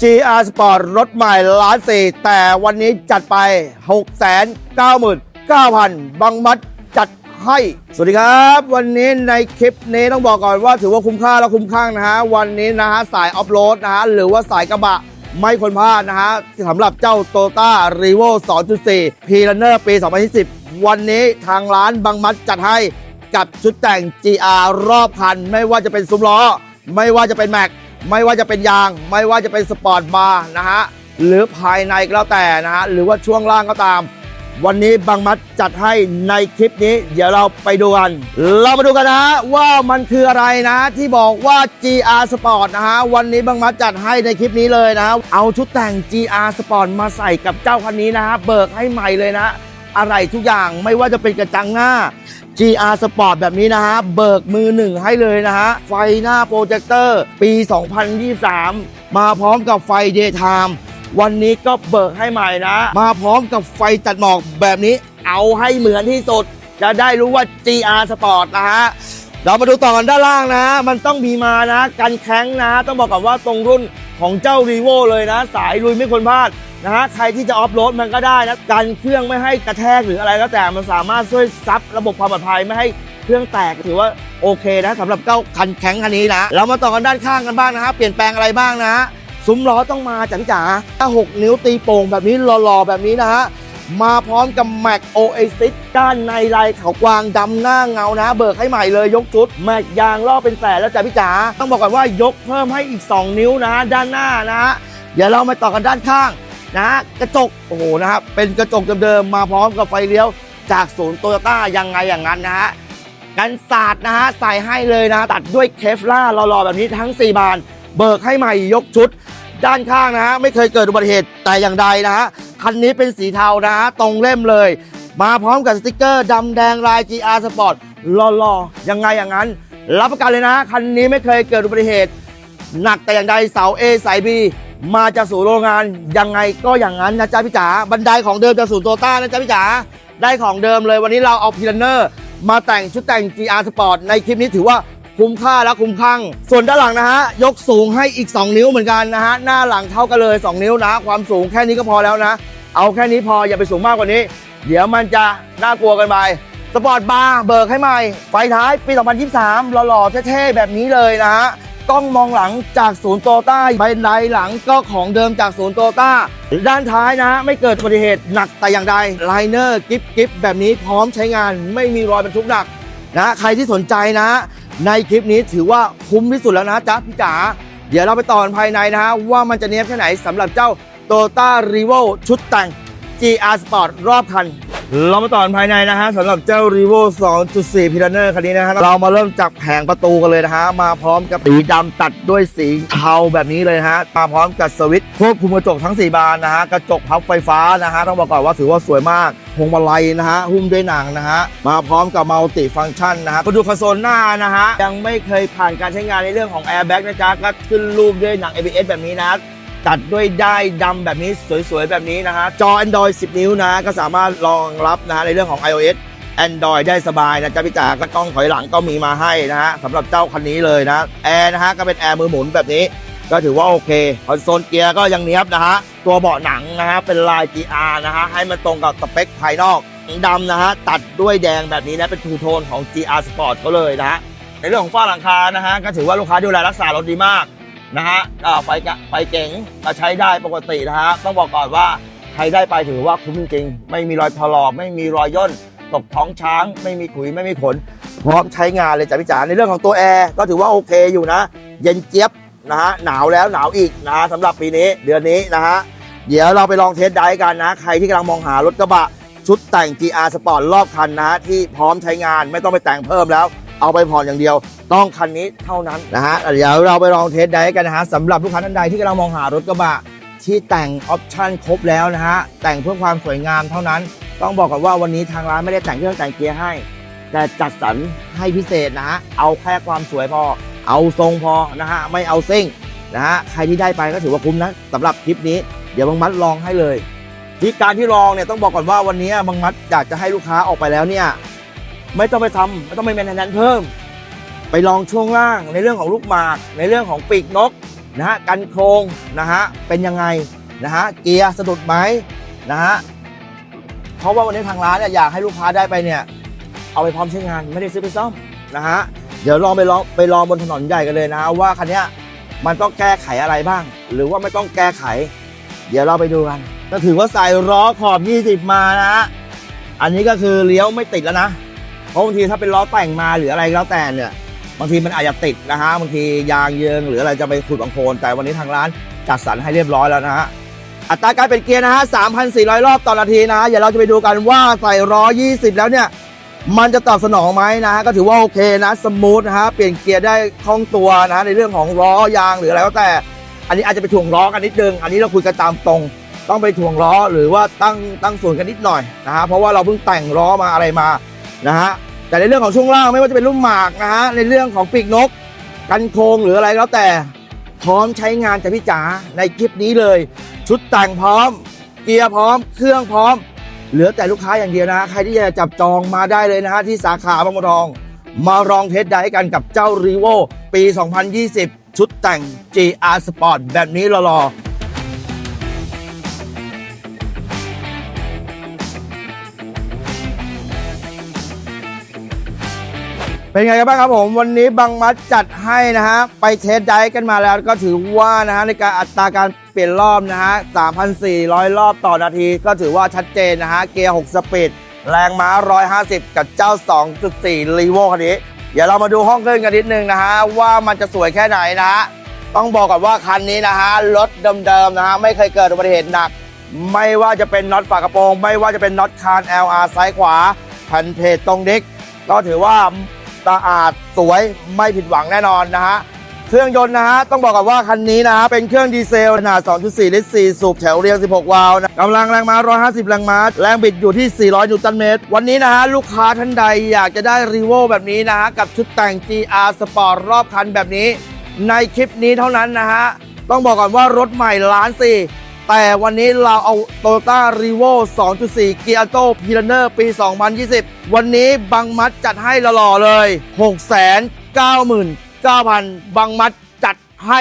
GR Sport รถใหม่ล้านสี่แต่วันนี้จัดไป 6 9 9 0 0 บังมัดจัดให้ สวัสดีครับ วันนี้ในคลิปนี้ต้องบอกก่อนว่าถือว่าคุ้มค่าและคุ้มข้างนะฮะ วันนี้นะฮะ สายออฟโรดนะฮะ หรือว่าสายกระบะไม่ควรพลาดนะฮะสำหรับเจ้า t o ต้า r e v o 2.4 p r u n n e r ปี 2020 วันนี้ทางร้านบังมัดจัดให้กับชุดแต่ง GR รอบคัน ไม่ว่าจะเป็นซุ้มล้อ ไม่ว่าจะเป็นแม็ก ไม่ว่าจะเป็นยาง ไม่ว่าจะเป็นสปอร์ตบาร์นะฮะหรือภายในก็แล้วแต่นะฮะหรือว่าช่วงล่างก็ตาม วันนี้บางมัดจัดให้ในคลิปนี้ เดี๋ยวเราไปดูกัน เรามาดูกันนะฮะว่ามันคืออะไรนะ ที่บอกว่า GR Sport นะฮะวันนี้บางมัดจัดให้ในคลิปนี้เลยนะ เอาชุดแต่ง GR Sport มาใส่กับเจ้าคันนี้นะฮะเบิกให้ใหม่เลยนะ อะไรทุกอย่างไม่ว่าจะเป็นกระจังหน้า GR Sport แบบนี้นะฮะ เบิกมือหนึ่งให้เลยนะฮะ ไฟหน้าโปรเจคเตอร์ ปี 2023 มาพร้อมกับไฟ Daytime วันนี้ก็เบิกให้ใหม่นะ มาพร้อมกับไฟตัดหมอกแบบนี้ เอาให้เหมือนที่สุด จะได้รู้ว่า GR Sport นะฮะเรามาดูต่อกันด้านล่างนะ มันต้องมีมานะ กันแข้งนะ ต้องบอกก่อนว่าตรงรุ่นของเจ้า r ีโวเลยนะ สายลุยไม่ควรพลาด นะฮะใครที่จะออฟโรดมันก็ได้นะกันเครื่องไม่ให้กระแทกหรืออะไรก็แต่มันสามารถช่วยซับระบบความปลอดภัยไม่ให้เครื่องแตกถือว่าโอเคนะสำหรับเจ้าคันแข็งคันนี้นะเรามาต่อกันด้านข้างกันบ้างนะฮะเปลี่ยนแปลงอะไรบ้างนะฮะซุ้มล้อต้องมาจังจ๋าถ้า6นิ้วตีโป่งแบบนี้หล่อๆแบบนี้นะฮะมาพร้อมกับแม็กโอเอซิสด้านในลายเขากวางดำหน้าเงานะ เบิกให้ใหม่เลยยกชุดแม็กยางล่อเป็นแสนแล้วจ้ะพี่จ๋าต้องบอกก่อนว่ายกเพิ่มให้อีก 2 นิ้วนะ ด้านหน้านะฮะเดี๋ยวเรามาต่อกันด้านข้าง นะฮะกระจกโอ้โหนะครับเป็นกระจกเดิมๆมาพร้อมกับไฟเลี้ยว จากศูนย์โตโยต้ายังไงอย่างนั้นนะฮะกันศาสตร์นะฮะใส่ให้เลยนะตัดด้วยเคฟล่าหล่อๆแบบนี้ทั้ง 4 บาน เบิกให้ใหม่ยกชุด ด้านข้างนะฮะไม่เคยเกิดอุบัติเหตุแต่อย่างใดนะฮะคันนี้เป็นสีเทานะฮะตรงเล่มเลย มาพร้อมกับสติกเกอร์ดำแดงลาย GR Sport หล่อๆยังไงอย่างนั้น รับประกันเลยนะ คันนี้ไม่เคยเกิดอุบัติเหตุ หนักแต่อย่างใดเสา A สาย B มาจากศูนย์โรงงานยังไงก็อย่างนั้นนะจ๊ะพี่จ๋าบันไดของเดิมจากศูนย์โตต้านะจ๊ะพี่จ๋าได้ของเดิมเลยวันนี้เราเอาพิลเนอร์มาแต่งชุดแต่ง GR Sport ในคลิปนี้ถือว่าคุ้มค่าและคุ้มคั่ง ส่วนด้านหลังนะฮะ ยกสูงให้อีก 2 นิ้วเหมือนกันนะฮะ หน้าหลังเท่ากันเลย 2 นิ้วนะ ความสูงแค่นี้ก็พอแล้วนะ เอาแค่นี้พออย่าไปสูงมากกว่านี้ เดี๋ยวมันจะน่ากลัวกันไปสปอร์ตบาร์เบิกให้ใหม่ ไฟท้ายปี 2023 หล่อๆเท่ๆแบบนี้เลยนะฮะ กล้องมองหลังจากศูนย์โตต้าใบไดหลังก็ของเดิมจากศูนย์โตต้าด้านท้ายนะ ไม่เกิดอุบัติเหตุหนักแต่อย่างใดไลเนอร์กิฟกิฟแบบนี้พร้อมใช้งานไม่มีรอยบรรทุกหนักนะใครที่สนใจนะ ในคลิปนี้ถือว่าคุ้มที่สุดแล้วนะจ๊ะพี่จ๋าเดี๋ยวเราไปต่อนภายในนะฮะว่ามันจะเนี้ยบแค่ไหนสำหรับเจ้าโตต้ารีโวชุดแต่ง GR Sport รอบคัน เรามาต่อนภายในนะฮะสำหรับเจ้า r e v o 2.4 p i l a n e r คันนี้นะฮะเรามาเริ่มจากแผงประตูกันเลยนะฮะมาพร้อมกับสีดำตัดด้วยสีเทาแบบนี้เลยะฮะมาพร้อมกับสวิตช์ควบคุมกระจกทั้ง 4 บานนะฮะกระจกพับไฟฟ้านะฮะต้องบอกก่อนว่าถือว่าสวยมากพวงมาลัยนะฮะหุ้มด้วยหนังนะฮะมาพร้อมกับมัลติฟังก์ชันนะฮะกระดูคอนโซลหน้านะฮะยังไม่เคยผ่านการใช้งานในเรื่องของ airbag นะจ๊ะก็ขึ้นรูปด้วยหนัง ABS แบบนี้นะ ตัดด้วยได้ายดำแบบนี้สวยๆ แบบนี้นะฮะ จอ Android 10 นิ้วนะ ก็สามารถรองรับนะฮะในเรื่องของ iOS Android ได้สบายนะจ๊ะพี่จ๋าก็กล้องถอยหลังก็มีมาให้นะฮะสำหรับเจ้าคันนี้เลยนะแอร์นะฮะก็เป็นแอร์มือหมุนแบบนี้ ก็ถือว่าโอเคคอนโซลเกียร์ก็ยังเนี้ยบนะฮะตัวเบาะหนังนะฮะเป็นลาย GR นะฮะให้มันตรงกับสเปคภายนอกดำนะฮะตัดด้วยแดงแบบนี้นะเป็นทูโทนของ GR Sport เขาเลยนะฮะในเรื่องของฝ้าหลังคานะฮะก็ถือว่าลูกค้าดูแลรักษารถดีมาก นะฮะไฟกะไฟเก๋งก็ใช้ได้ปกตินะฮะต้องบอกก่อนว่าใครได้ไปถือว่าคุ้มจริงๆไม่มีรอยถลอกไม่มีรอยย่นตกท้องช้าง ไม่มีขุยไม่มีขนพร้อมใช้งานเลยจ้ะพี่จ๋าในเรื่องของตัวแอร์ก็ถือว่าโอเคอยู่นะ เย็นเจี๊ยบนะฮะหนาวแล้วหนาวอีกนะะสำหรับปีนี้เดือนนี้นะฮะเดี๋ยวเราไปลองเทสไดรฟ์กันนะ ใครที่กำลังมองหารถกระบะชุดแต่ง GR Sport รอบคันนะะที่พร้อมใช้งานไม่ต้องไปแต่งเพิ่มแล้ว เอาไปผ่อนอย่างเดียว ต้องคันนี้เท่านั้นนะฮะเดี๋ยวเราไปลองเทสไดรฟ์กันนะฮะสำหรับลูกค้าท่านใดที่กำลังมองหารถกระบะที่แต่งออปชั่นครบแล้วนะฮะแต่งเพื่อความสวยงามเท่านั้น ต้องบอกก่อนว่าวันนี้ทางร้านไม่ได้แต่งเครื่องแต่งเกียร์ให้ แต่จัดสรรให้พิเศษนะฮะเอาแค่ความสวยพอ เอาทรงพอนะฮะไม่เอาซิ่งนะฮะใครที่ได้ไปก็ถือว่าคุ้มนะสำหรับคลิปนี้เดี๋ยวบางมัดลองให้เลยที่การที่ลองเนี่ยต้องบอกก่อนว่าวันนี้บางมัดอยากจะให้ลูกค้าออกไปแล้วเนี่ย ไม่ต้องไปทำไม่ต้องไปแมนแทนเพิ่ม ไปลองช่วงล่างในเรื่องของลูกหมาก ในเรื่องของปีกนกนะฮะกันโครงนะฮะเป็นยังไงนะฮะเกียร์สะดุดไหมนะฮะเพราะว่าวันนี้ทางร้านเนี่ยอยากให้ลูกค้าได้ไปเนี่ย เอาไปพร้อมใช้งานไม่ได้ซื้อไปซ่อมนะฮะเดี๋ยวลองไปลองไปลองบนถนนใหญ่กันเลยนะว่าคันนี้มันต้องแก้ไขอะไรบ้าง หรือว่าไม่ต้องแก้ไข เดี๋ยวเราไปดูกันก็ถือว่าใส่ล้อขอบ 20 มานะฮะอันนี้ก็คือเลี้ยวไม่ติดแล้วนะ เพราะบางทีถ้าเป็นล้อแต่งมาหรืออะไรก็แล้วแต่เนี่ยบางทีมันอาจจะติดนะฮะบางทียางเยิงหรืออะไรจะไปขุดบางโคลนแต่วันนี้ทางร้านจัดสรรให้เรียบร้อยแล้วนะฮะอัตราการเป็นเกียร์นะฮะ 3,400 รอบต่อนาทีนะฮะเดี๋ยวเราจะไปดูกันว่าใส่ล้อ20 แล้วเนี่ย มันจะตอบสนองไหมนะฮะก็ถือว่าโอเคนะสมูทนะฮะเปลี่ยนเกียร์ได้คล่องตัวนะฮะในเรื่องของล้อยางหรืออะไรก็แต่ อันนี้อาจจะไปถ่วงล้อกันนิดนึง อันนี้เราคุยกันตามตรง ต้องไปถ่วงล้อหรือว่าตั้งตั้งส่วนกันนิดหน่อยนะฮะเพราะว่าเราเพิ่งแต่งล้อมาอะไรมา นะฮะแต่ในเรื่องของช่วงล่างไม่ว่าจะเป็นรุ่นหมากนะฮะในเรื่องของปีกนก กันโครงหรืออะไรแล้วแต่พร้อมใช้งานจากพี่จ๋าในคลิปนี้เลย ชุดแต่งพร้อม เกียร์พร้อม เครื่องพร้อม เหลือแต่ลูกค้าอย่างเดียวนะฮะใครที่จะจับจองมาได้เลยนะฮะที่สาขาบางบัวทอง มาลองเทสได้กันกับเจ้า r ีโวปี 2020 ชุดแต่ง GR Sport แบบนี้รอๆ เป็นไงกันบ้างครับผมวันนี้บังมัดจัดให้นะฮะไปเทสไดฟ์กันมาแล้วก็ถือว่านะฮะในการอัตราการเปลี่ยนรอบนะฮะ 3,400 รอบต่อนาที ก็ถือว่าชัดเจนนะฮะ เกียร์ 6 สปีดแรงม้า 150 กับเจ้า 2.4รีโวคันนี้ เดี๋ยวเรามาดูห้องเครื่องกันนิดนึงนะฮะ ว่ามันจะสวยแค่ไหนนะฮะ ต้องบอกก่อนว่าคันนี้นะฮะ รถเดิมๆนะฮะ ไม่เคยเกิดอุบัติเหตุหนัก ไม่ว่าจะเป็นน็อตฝากระโปรง ไม่ว่าจะเป็นน็อตคาน LR ซ้ายขวาแผ่นเพจตรงเด็กก็ถือว่า สะอาดสวยไม่ผิดหวังแน่นอนนะฮะเครื่องยนต์นะฮะต้องบอกกับว่าคันนี้นะฮะเป็นเครื่องดีเซลขนาด 2.4 ลิตร 4 สูบแถวเรียง 16 วาล์วนะกำลังแรงม้า 150 แรงม้า แรงบิดอยู่ที่ 400 นิวตันเมตร วันนี้นะฮะลูกค้าท่านใดอยากจะได้รีโวแบบนี้นะฮะกับชุดแต่ง GR Sport รอบคันแบบนี้ ในคลิปนี้เท่านั้นนะฮะต้องบอกก่อนว่ารถใหม่ล้านสี่ แต่วันนี้เราเอา Toyota r e v o 2.4 Gia t o p i l a n e r ปี 2020 วันนี้บังมัดจัดให้หล่อเลย 699,000 บังมัดจัดให้